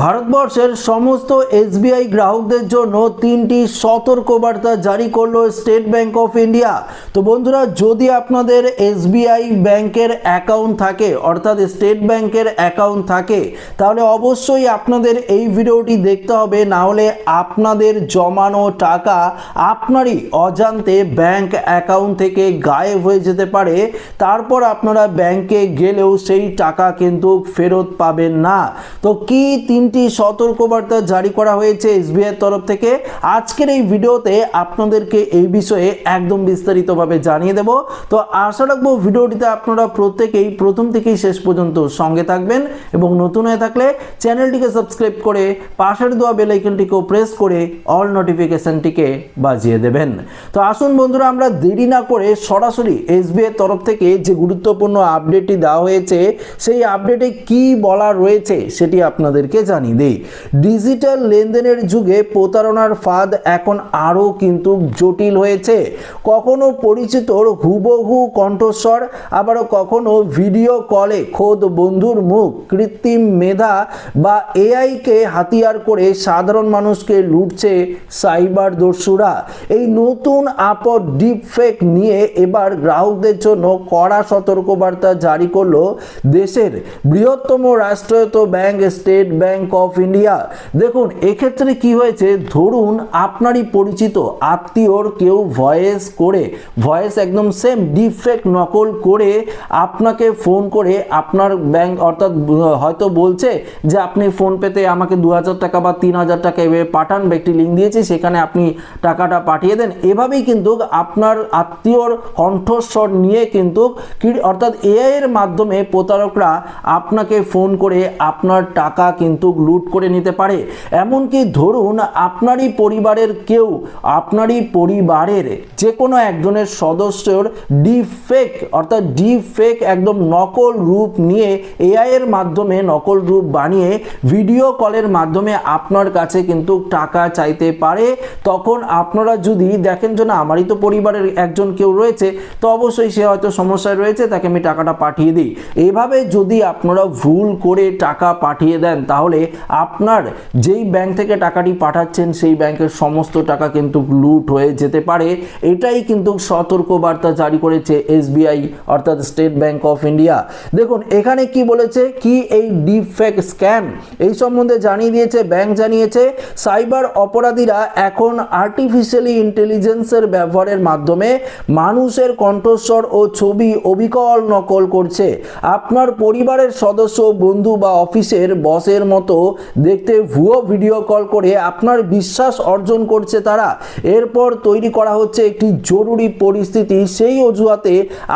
ভারতবর্ষের সমস্ত এসবিআই গ্রাহকদের জন্য তিনটি সতর্কবার্তা জারি করল স্টেট ব্যাংক অফ ইন্ডিয়া। তো বন্ধুরা, যদি আপনাদের এসবিআই ব্যাংকের অ্যাকাউন্ট থাকে, অর্থাৎ স্টেট ব্যাংকের অ্যাকাউন্ট থাকে, তাহলে অবশ্যই আপনাদের এই ভিডিওটি দেখতে হবে, না হলে আপনাদের জমানো টাকা আপনারই অজান্তে ব্যাংক অ্যাকাউন্ট থেকে গায়েব হয়ে যেতে পারে। তারপর আপনারা ব্যাংকে গেলেও সেই টাকা কিন্তু ফেরত পাবেন না। তো কি তিনটি সতর্কবার্তা জারি করা হয়েছে এসবিআই তরফ থেকে। আজকের এই ভিডিওতে আপনাদেরকে এই বিষয়ে একদম বিস্তারিতভাবে জানিয়ে দেব। তো আশা রাখব ভিডিওটিতে আপনারা প্রত্যেকেই প্রথম থেকেই শেষ পর্যন্ত সঙ্গে থাকবেন এবং নতুন হয়ে থাকলে চ্যানেলটিকে সাবস্ক্রাইব করে পাশের দেওয়া বেল আইকনটিকেও প্রেস করে অল নোটিফিকেশনটিকে বাজিয়ে দেবেন। তো আসুন বন্ধুরা, আমরা দেরি না করে সরাসরি এসবিআই তরফ থেকে যে গুরুত্বপূর্ণ আপডেটটি দেওয়া হয়েছে, সেই আপডেটে কি বলা রয়েছে সেটি আপনাদেরকে জানিয়ে দিই ডিজিটাল লেনদেনের যুগে প্রতারণার ফাঁদ এখন আরও কিন্তু জটিল হয়েছে। কখনো পরিচিতর হুবহু কণ্ঠস্বর, আবারও কখনো ভিডিও কলে খোদ বন্ধুর মুখ, কৃত্রিম মেধা বা এআইকে হাতিয়ার করে সাধারণ মানুষকে লুটছে সাইবার দস্যুরা। এই নতুন আপদ ডিপ ফেক নিয়ে এবার গ্রাহকদের জন্য কড়া সতর্কবার্তা জারি করল দেশের বৃহত্তম রাষ্ট্রায়ত্ত bank, State Bank of India দেখুন, এক্ষেত্রে কি হয়েছে? ধরুন, আপনারই পরিচিত, আত্মীয়র কেউ ভয়েস করে ভয়েস একদম সেম ডিফেক্ট নকল করে আপনাকে ফোন করে আপনার ব্যাংক অর্থাৎ, হয়তো বলছে যে, আপনি ফোন পেতে আমাকে দু হাজার টাকা বা তিন হাজার টাকা এভাবে পাঠান বা একটি লিঙ্ক দিয়েছি, সেখানে আপনি টাকাটা পাঠিয়ে দেন। এভাবেই কিন্তু আপনার আত্মীয়র কণ্ঠস্বর নিয়ে কিন্তু অর্থাৎ এআই এর মাধ্যমে প্রতারকরা আপনাকে ফোন করে আপনার টাকা কিন্তু লুট করে নিতে পারে। এমনকি ধরুন আপনারই পরিবারের কেউ, আপনারই পরিবারের যে কোনো একজনের সদস্যর ডিফেক অর্থাৎ ডিফেক একদম নকল রূপ নিয়ে এআই এর মাধ্যমে, নকল রূপ বানিয়ে ভিডিও কলের মাধ্যমে আপনার কাছে কিন্তু টাকা চাইতে পারে। তখন আপনারা যদি দেখেন যে না, আমারই তো পরিবারের একজন কেউ রয়েছে, তো অবশ্যই সে হয়তো সমস্যায় রয়েছে, তাকে আমি টাকাটা পাঠিয়ে দিই। এভাবে যদি আপনারা ভুল করে টাকা পাঠিয়ে দেন, তাহলে আপনার যেই ব্যাংক থেকে টাকাটি পাঠাচ্ছেন, সেই ব্যাংকের সমস্ত টাকা কিন্তু লুট হয়ে যেতে পারে। এটাই কিন্তু সতর্কবার্তা জারি করেছে এসবিআই, অর্থাৎ স্টেট ব্যাংক অফ ইন্ডিয়া। দেখুন, এখানে কি বলেছে? কি এই ডিফেক স্ক্যাম? এই সম্বন্ধে জানিয়ে দিয়েছে, ব্যাংক জানিয়েছে, সাইবার অপরাধীরা এখন আর্টিফিশিয়ালি ইন্টেলিজেন্সের ব্যবহারের মাধ্যমে মানুষের কণ্ঠস্বর ও ছবি অবিকল নকল করছে। আপনার পরিবারের সদস্য, বন্ধু বা অফিসের বসের মতো দেখতে ভুয়ো ভিডিও কল করে আপনার বিশ্বাস অর্জন করছে তারা। এরপর তৈরি করা হচ্ছে একটি জরুরি পরিস্থিতি। সেই অজুহাতে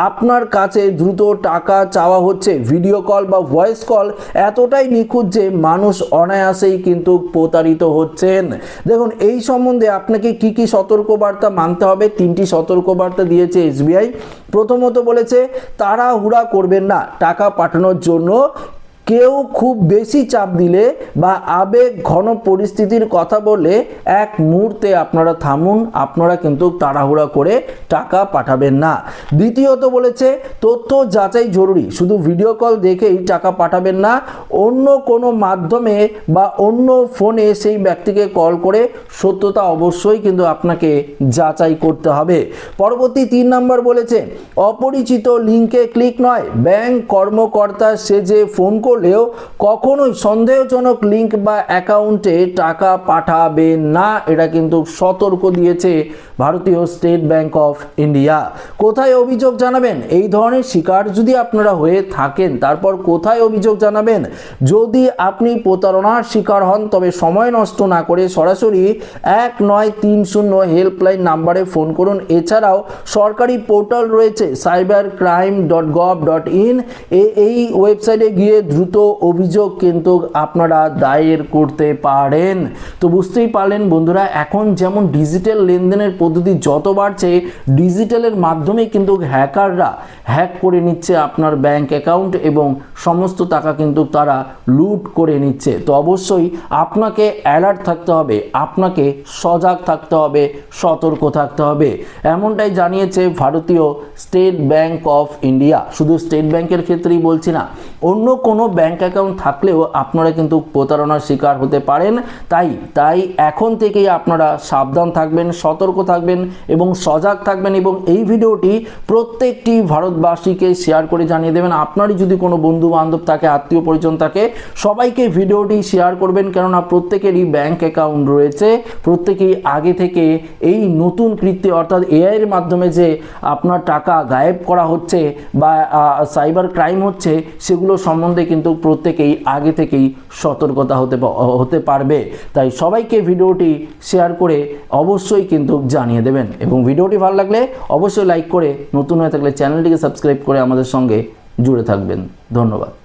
আপনার কাছে দ্রুত টাকা চাওয়া হচ্ছে। ভিডিও কল বা ভয়েস কল এতটাই নিখুঁত যে মানুষ অনায়াসেই কিন্তু প্রতারিত হচ্ছেন। দেখুন, এই সম্বন্ধে আপনাকে কি কি সতর্কবার্তা মানতে হবে? তিনটি সতর্কবার্তা দিয়েছে এসবিআই প্রথমত বলেছে, তাড়াহুড়া করবেন না। টাকা পাঠানোর জন্য কেউ খুব বেশি চাপ দিলে বা আবেগ ঘন পরিস্থিতির কথা বলে এক মুহূর্তে আপনারা থামুন, আপনারা কিন্তু তাড়াহুড়া করে টাকা পাঠাবেন না। দ্বিতীয়ত বলেছে, তথ্য যাচাই জরুরি, শুধু ভিডিও কল দেখেই টাকা পাঠাবেন না, অন্য কোনো মাধ্যমে বা অন্য ফোনে সেই ব্যক্তিকে কল করে সত্যতা অবশ্যই কিন্তু আপনাকে যাচাই করতে হবে। পরবর্তী তিন নম্বর বলেছে, অপরিচিত লিঙ্কে ক্লিক নয়, ব্যাংক কর্মকর্তা সে যে ফোন করলেও কখনোই সন্দেহজনক লিঙ্ক বা অ্যাকাউন্টে টাকা পাঠাবেন না। এটা কিন্তু সতর্ক দিয়েছে ভারতীয় স্টেট ব্যাংক অফ ইন্ডিয়া। কোথায় অভিযোগ জানাবেন? এই ধরনের শিকার যদি আপনারা হয়ে থাকেন, তারপর কোথায় অভিযোগ জানাবেন? যদি আপনি প্রতারণার শিকার হন, তবে সময় নষ্ট না করে সরাসরি এক নয় তিন শূন্য হেল্পলাইন নাম্বারে ফোন করুন। এছাড়াও সরকারি পোর্টাল রয়েছে, cyber crime dot gov dot in. এই ওয়েবসাইটে গিয়ে দ্রুত অভিযোগ কিন্তু আপনারা দায়ের করতে পারেন। তো বুঝতেই পারলেন বন্ধুরা, এখন যেমন ডিজিটাল লেনদেনের পদ্ধতি যত বাড়ছে ডিজিটালের মাধ্যমে কিন্তু হ্যাকাররা হ্যাক করে নিচ্ছে আপনার ব্যাংক অ্যাকাউন্ট এবং সমস্ত টাকা কিন্তু তারা লুট করে নিচ্ছে। তো অবশ্যই আপনাকে অ্যালার্ট থাকতে হবে, আপনাকে সজাগ থাকতে হবে, সতর্ক থাকতে হবে। এমনটাই জানিয়েছে ভারতীয় স্টেট ব্যাংক অফ ইন্ডিয়া। শুধু স্টেট ব্যাংকের ক্ষেত্রেই বলছি না, অন্য কোনো ব্যাংক অ্যাকাউন্ট থাকলেও আপনারা কিন্তু প্রতারণার শিকার হতে পারেন। তাই তাই এখন থেকেই আপনারা সাবধান থাকবেন, সতর্ক থাকবেন এবং সজাগ থাকবেন এবং এই ভিডিওটি প্রত্যেকটি ভারতবাসীকে শেয়ার করে জানিয়ে দেবেন। আপনারই যদি কোনো বন্ধু বান্ধব থাকে আত্মীয় পরিজন থাকে, সবাইকে ভিডিওটি শেয়ার করবেন। কেননা প্রত্যেকেরই ব্যাঙ্ক অ্যাকাউন্ট রয়েছে। প্রত্যেকেই আগে থেকে এই নতুন কৃত্য অর্থাৎ এআইয়ের মাধ্যমে যে আপনার টাকা গায়েব করা হচ্ছে বা সাইবার ক্রাইম হচ্ছে, সেগুলো সম্বন্ধে কিন্তু প্রত্যেকেই আগে থেকেই সতর্কতা হতে হতে পারবে। তাই সবাইকে ভিডিওটি শেয়ার করে অবশ্যই কিন্তু জানিয়ে দেবেন। এবং ভিডিওটি ভালো লাগলে অবশ্যই লাইক করে নতুন হয়ে থাকলে চ্যানেলটিকে সাবস্ক্রাইব করে আমাদের সঙ্গে জুড়ে থাকবেন। ধন্যবাদ।